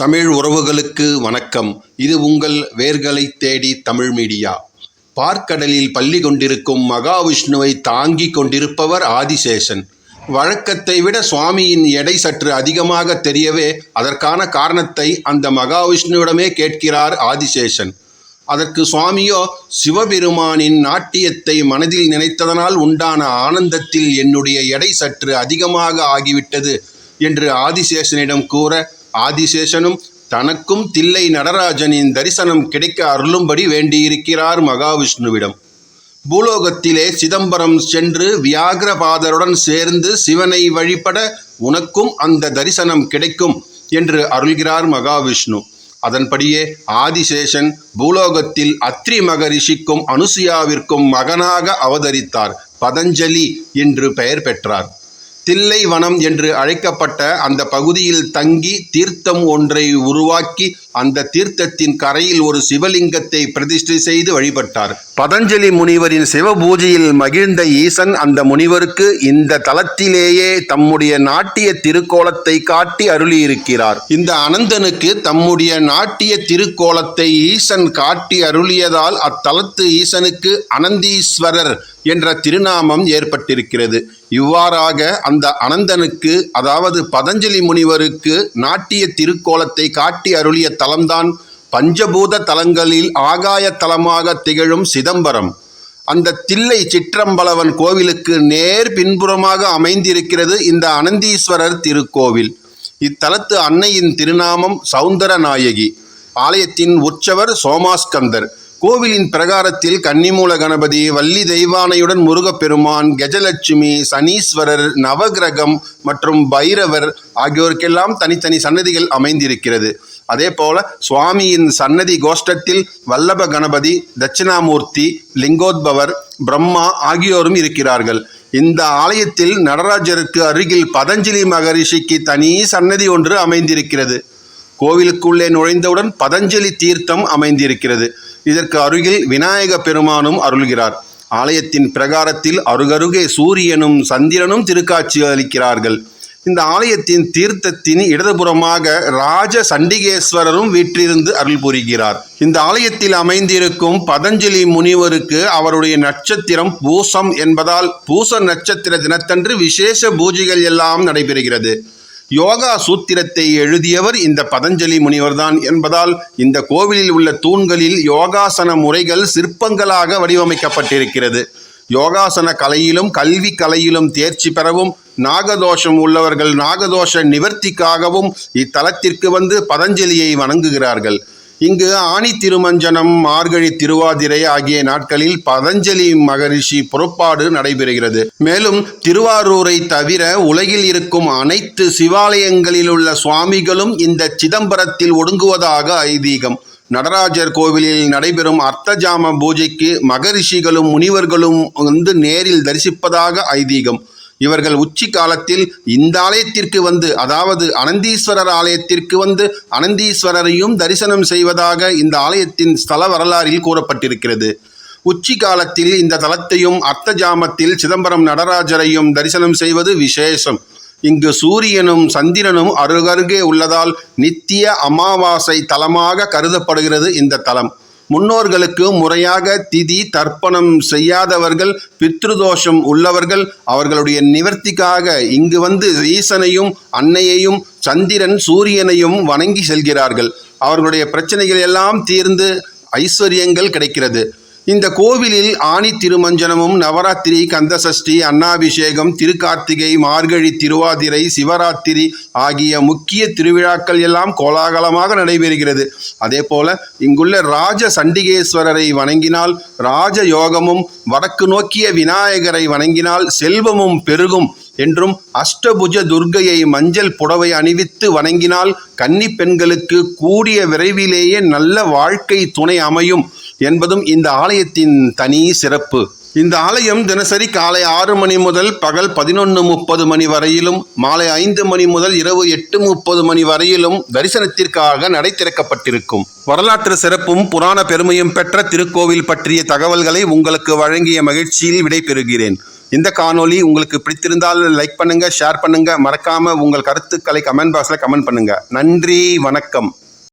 தமிழ் உறவுகளுக்கு வணக்கம். இது உங்கள் வேர்களை தேடி தமிழ் மீடியா. பார்க்கடலில் பள்ளி கொண்டிருக்கும் மகாவிஷ்ணுவை தாங்கிக் கொண்டிருப்பவர் ஆதிசேஷன். வழக்கத்தை விட சுவாமியின் எடை சற்று அதிகமாக தெரியவே அதற்கான காரணத்தை அந்த மகாவிஷ்ணுவிடமே கேட்கிறார் ஆதிசேஷன். அதற்கு சுவாமியோ சிவபெருமானின் நாட்டியத்தை மனதில் நினைத்ததனால் உண்டான ஆனந்தத்தில் என்னுடைய எடை சற்று அதிகமாக ஆகிவிட்டது என்று ஆதிசேஷனிடம் கூற ஆதிசேஷனும் தனக்கும் தில்லை நடராஜனின் தரிசனம் கிடைக்க அருளும்படி வேண்டியிருக்கிறார் மகாவிஷ்ணுவிடம். பூலோகத்திலே சிதம்பரம் சென்று வியாகிரபாதருடன் சேர்ந்து சிவனை வழிபட உனக்கும் அந்த தரிசனம் கிடைக்கும் என்று அருள்கிறார் மகாவிஷ்ணு. அதன்படியே ஆதிசேஷன் பூலோகத்தில் அத்ரி மகரிஷிக்கும் அனுசுயாவிற்கும் மகனாக அவதரித்தார். பதஞ்சலி என்று பெயர் பெற்றார். தில்லைவனம் என்று அழைக்கப்பட்ட அந்த பகுதியில் தங்கி தீர்த்தம் ஒன்றை உருவாக்கி அந்த தீர்த்தத்தின் கரையில் ஒரு சிவலிங்கத்தை பிரதிஷ்டை செய்து வழிபட்டார். பதஞ்சலி முனிவரின் சிவபூஜையில் மகிழ்ந்த ஈசன் அந்த முனிவருக்கு இந்த தலத்திலேயே தம்முடைய நாட்டிய திருக்கோலத்தை காட்டி அருளியிருக்கிறார். இந்த அனந்தனுக்கு தம்முடைய நாட்டிய திருக்கோலத்தை ஈசன் காட்டி அருளியதால் அத்தலத்து ஈசனுக்கு அனந்தீஸ்வரர் என்ற திருநாமம் ஏற்பட்டிருக்கிறது. இவ்வாறாக அந்த அனந்தனுக்கு அதாவது பதஞ்சலி முனிவருக்கு நாட்டிய திருக்கோலத்தை காட்டி அருளிய தலம்தான் பஞ்சபூத தலங்களில் ஆகாய தலமாக திகழும் சிதம்பரம். அந்த தில்லை சிற்றம்பலவன் கோவிலுக்கு நேர் பின்புறமாக அமைந்திருக்கிறது இந்த அனந்தீஸ்வரர் திருக்கோவில். இத்தலத்து அன்னையின் திருநாமம் சௌந்தரநாயகி ஆலயத்தின் உற்சவர் சோமாஸ்கந்தர். கோவிலின் பிரகாரத்தில் கன்னிமூல கணபதி வள்ளி தெய்வானையுடன் முருகப்பெருமான் கஜலட்சுமி சனீஸ்வரர் நவகிரகம் மற்றும் பைரவர் ஆகியோருக்கெல்லாம் தனித்தனி சன்னதிகள் அமைந்திருக்கிறது. அதே போல சுவாமியின் சன்னதி கோஷ்டத்தில் வல்லப கணபதி தட்சிணாமூர்த்தி லிங்கோத்பவர் பிரம்மா ஆகியோரும் இருக்கிறார்கள். இந்த ஆலயத்தில் நடராஜருக்கு அருகில் பதஞ்சலி மகரிஷிக்கு தனி சன்னதி ஒன்று அமைந்திருக்கிறது. கோவிலுக்குள்ளே நுழைந்தவுடன் பதஞ்சலி தீர்த்தம் அமைந்திருக்கிறது. இதற்கு அருகில் விநாயக பெருமானும் அருள்கிறார். ஆலயத்தின் பிரகாரத்தில் அருகருகே சூரியனும் சந்திரனும் திருக்காட்சி அளிக்கிறார்கள். இந்த ஆலயத்தின் தீர்த்தத்தின் இடதுபுறமாக ராஜ சண்டிகேஸ்வரரும் வீற்றிருந்து அருள் புரிகிறார். இந்த ஆலயத்தில் அமைந்திருக்கும் பதஞ்சலி முனிவருக்கு அவருடைய நட்சத்திரம் பூசம் என்பதால் பூச நட்சத்திர தினத்தன்று விசேஷ பூஜைகள் எல்லாம் நடைபெறுகிறது. யோகா சூத்திரத்தை எழுதியவர் இந்த பதஞ்சலி முனிவர்தான் என்பதால் இந்த கோவிலில் உள்ள தூண்களில் யோகாசன முறைகள் சிற்பங்களாக வடிவமைக்கப்பட்டிருக்கிறது. யோகாசன கலையிலும் கல்வி கலையிலும் தேர்ச்சி பெறவும் நாகதோஷம் உள்ளவர்கள் நாகதோஷ நிவர்த்திக்காகவும் இத்தலத்திற்கு வந்து பதஞ்சலியை வணங்குகிறார்கள். இங்கு ஆணி திருமஞ்சனம் மார்கழி திருவாதிரை ஆகிய நாட்களில் பதஞ்சலி மகரிஷி புறப்பாடு நடைபெறுகிறது. மேலும் திருவாரூரை தவிர உலகில் இருக்கும் அனைத்து சிவாலயங்களில் உள்ள சுவாமிகளும் இந்த சிதம்பரத்தில் ஒடுங்குவதாக ஐதீகம். நடராஜர் கோவிலில் நடைபெறும் அர்த்தஜாம பூஜைக்கு மகரிஷிகளும் முனிவர்களும் வந்து நேரில் தரிசிப்பதாக ஐதீகம். இவர்கள் உச்சி காலத்தில் இந்த ஆலயத்திற்கு வந்து அதாவது அனந்தீஸ்வரர் ஆலயத்திற்கு வந்து அனந்தீஸ்வரரையும் தரிசனம் செய்வதாக இந்த ஆலயத்தின் ஸ்தல வரலாறில் கூறப்பட்டிருக்கிறது. உச்சி காலத்தில் இந்த தலத்தையும் அர்த்த ஜாமத்தில் சிதம்பரம் நடராஜரையும் தரிசனம் செய்வது விசேஷம். இங்கு சூரியனும் சந்திரனும் அருகருகே உள்ளதால் நித்திய அமாவாசை தலமாக கருதப்படுகிறது இந்த தலம். முன்னோர்களுக்கு முறையாக திதி தர்ப்பணம் செய்யாதவர்கள் பித்ருதோஷம் உள்ளவர்கள் அவர்களுடைய நிவர்த்திக்காக இங்கு வந்து ஈசனையும் அன்னையையும் சந்திரன் சூரியனையும் வணங்கி செல்கிறார்கள். அவர்களுடைய பிரச்சனைகள் எல்லாம் தீர்ந்து ஐஸ்வர்யங்கள் கிடைக்கிறது. இந்த கோவிலில் ஆணி திருமஞ்சனமும் நவராத்திரி கந்தசஷ்டி அன்னாபிஷேகம் திருக்கார்த்திகை மார்கழி திருவாதிரை சிவராத்திரி ஆகிய முக்கிய திருவிழாக்கள் எல்லாம் கோலாகலமாக நடைபெறுகிறது. அதே போல இங்குள்ள ராஜ சண்டிகேஸ்வரரை வணங்கினால் ராஜ யோகமும் வடக்கு நோக்கிய விநாயகரை வணங்கினால் செல்வமும் பெருகும் என்றும் அஷ்டபுஜ துர்க்கையை மஞ்சள் புடவை அணிவித்து வணங்கினால் கன்னி பெண்களுக்கு கூடிய விரைவிலேயே நல்ல வாழ்க்கை துணை அமையும். என்பதும் இந்த ஆலயத்தின் தனி சிறப்பு. இந்த ஆலயம் தினசரி காலை ஆறு மணி முதல் பகல் பதினொன்று முப்பது மணி வரையிலும் மாலை ஐந்து மணி முதல் இரவு எட்டு முப்பது மணி வரையிலும் தரிசனத்திற்காக நடை திறக்கப்பட்டிருக்கும். வரலாற்று சிறப்பும் புராண பெருமையும் பெற்ற திருக்கோவில் பற்றிய தகவல்களை உங்களுக்கு வழங்கிய மகிழ்ச்சியில் விடைபெறுகிறேன். இந்த காணொளி உங்களுக்கு பிடித்திருந்தால் லைக் பண்ணுங்க ஷேர் பண்ணுங்க. மறக்காம உங்கள் கருத்துக்களை கமெண்ட் பாக்ஸில் கமெண்ட் பண்ணுங்க. நன்றி வணக்கம்.